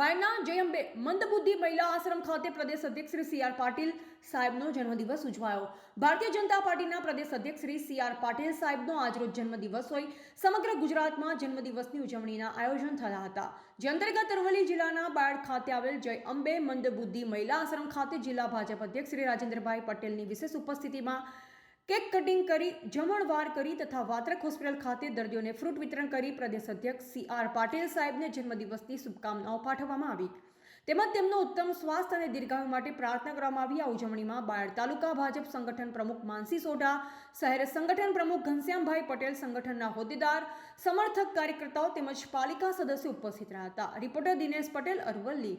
બાયના જયંબે મંદબુદ્ધિ મહિલા આશ્રમ ખાતે પ્રદેશ અધ્યક્ષ શ્રી સી આર પાટીલ સાહેબનો જન્મદિવસ ઉજવાયો. ભારતીય જનતા પાર્ટીના પ્રદેશ અધ્યક્ષ શ્રી સી આર પાટીલ સાહેબનો આજરોજ જન્મદિવસ હોય. સમગ્ર ગુજરાતમાં જન્મદિવસની ઉજવણીના આયોજન થયા હતા. જે અંતર્ગત અરવલ્લી જિલ્લાના બાયડ ખાતે આવેલ જય અંબે મંદબુદ્ધિ મહિલા આશ્રમ ખાતે જિલ્લા ભાજપ અધ્યક્ષ શ્રી રાજેન્દ્રભાઈ પટેલની વિશેષ ઉપસ્થિતિમાં કેક કટિંગ કરી જમણવાર કરી તથા વાત્રક હોસ્પિટલ ખાતે દર્દીઓને ફ્રૂટ વિતરણ કરી પ્રદેશ અધ્યક્ષ સી આર પાટીલ સાહેબને જન્મદિવસની શુભકામનાઓ પાઠવવામાં આવી. તેમજ તેમનો ઉત્તમ સ્વાસ્થ્ય અને દીર્ઘાયુ માટે પ્રાર્થના કરવામાં આવી. આ ઉજવણીમાં બાયડ તાલુકા ભાજપ સંગઠન પ્રમુખ માનસી સોઢા, શહેર સંગઠન પ્રમુખ ઘનશ્યામભાઈ પટેલ સંગઠનના હોદ્દેદાર, સમર્થક કાર્યકર્તાઓ તેમજ પાલિકા સદસ્યો ઉપસ્થિત રહ્યા હતા. રિપોર્ટર દિનેશ પટેલ અરવલ્લી.